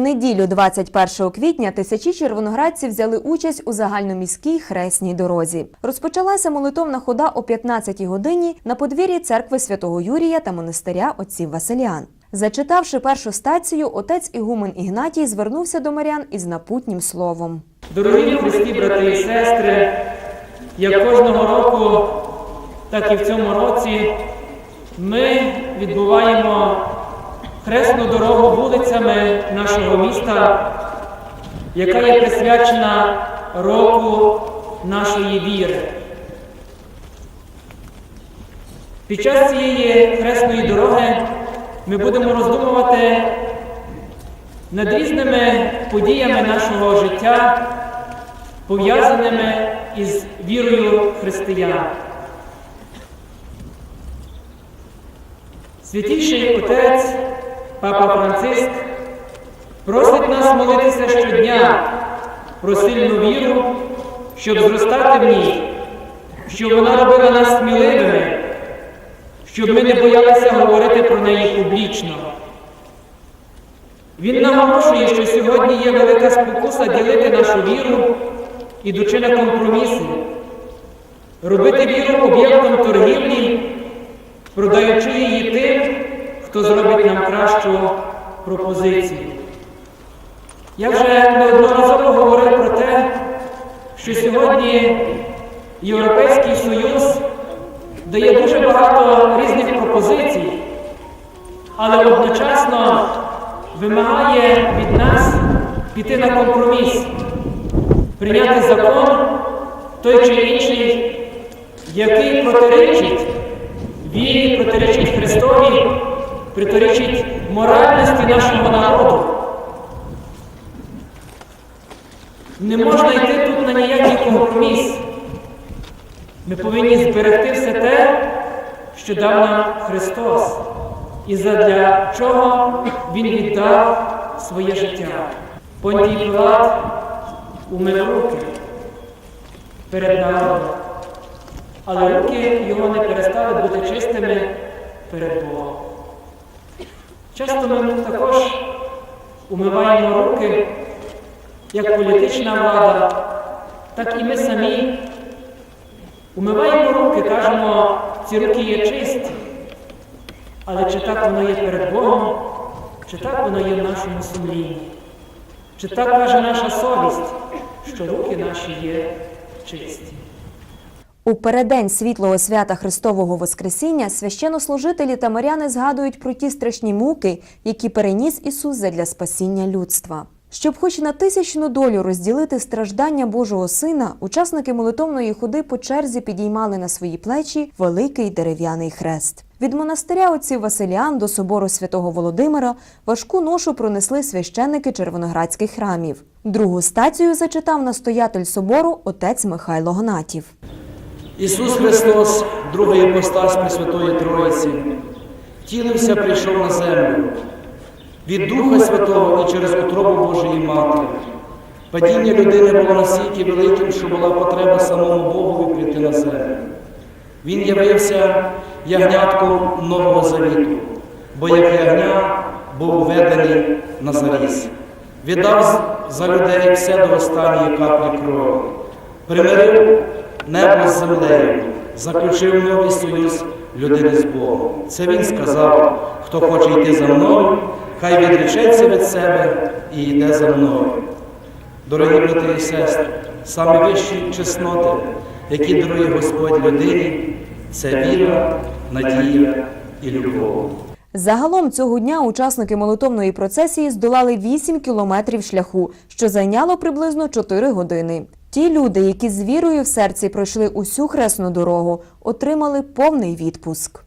неділю, 21 квітня, тисячі червоноградців взяли участь у загальноміській хресній дорозі. Розпочалася молитовна хода о 15-й годині на подвір'ї церкви святого Юрія та монастиря отців Василіан. Зачитавши першу стацію, отець Ігумен Ігнатій звернувся до мирян із напутнім словом. Дорогі Христі, брати і сестри, як кожного року, так і в цьому році ми відбуваємо хресну дорогу вулицями нашого міста, яка є присвячена року нашої віри. Під час цієї хресної дороги ми будемо роздумувати над різними подіями нашого життя, пов'язаними із вірою християн. Святіший Отець, Папа Франциск, просить нас молитися щодня про сильну віру, щоб зростати в ній, щоб вона робила нас сміливими, щоб ми не боялися говорити про неї публічно. Він наголошує, що сьогодні є велика спокуса ділити нашу віру, ідучи на компроміси, робити віру об'єктом торгівлі, продаючи її тим, хто зробить нам кращу пропозицію. Я вже неодноразово говорив про те, що сьогодні Європейський Союз дає дуже багато різних пропозицій, але одночасно вимагає від нас піти на компроміс, прийняти закон той чи інший, який протиречить вірі, протиречить Христові, протиречить моральності нашого народу. Не можна йти тут на ніякий компроміс. Ми повинні зберегти все те, що дав нам Христос, і задля чого Він віддав своє життя. Понтій Пилат умив руки перед народом, але руки його не перестали бути чистими перед Богом. Часто ми також умиваємо руки як політична влада, так і ми самі умиваємо руки, кажемо, ці руки є чисті. Але чи так воно є перед Богом, чи так воно є в нашому сумлінні? Чи так каже наша совість, що руки наші є чисті? У переддень світлого свята Христового Воскресіння священнослужителі та миряни згадують про ті страшні муки, які переніс Ісус задля спасіння людства. Щоб хоч на тисячну долю розділити страждання Божого Сина, учасники молитовної ходи по черзі підіймали на свої плечі великий дерев'яний хрест. Від монастиря отців Василіан до собору святого Володимира важку ношу пронесли священники червоноградських храмів. Другу стацію зачитав настоятель собору отець Михайло Гнатів. Ісус Христос, другий іпостась Пресвятої Троїці, втілився, прийшов на землю від Духа Святого і через утробу Божої Матері. Падіння людини було настільки великим, що була потреба самому Богові прийти на землю. Він явився ягнятком Нового Завіту, бо як ягня був введений на заріз. Віддав за людей все до останньої каплі крові, примирив небо з землею, заключив новий союз людини з Богом. Це він сказав, хто хоче йти за мною, хай відречеться від себе і йде за мною. Дорогі брати і сестри, саме вищі чесноти, які дарує Господь людині, це віра, надія і любов. Загалом цього дня учасники молитовної процесії здолали 8 кілометрів шляху, що зайняло приблизно 4 години. Ті люди, які з вірою в серці пройшли усю хресну дорогу, отримали повний відпуск.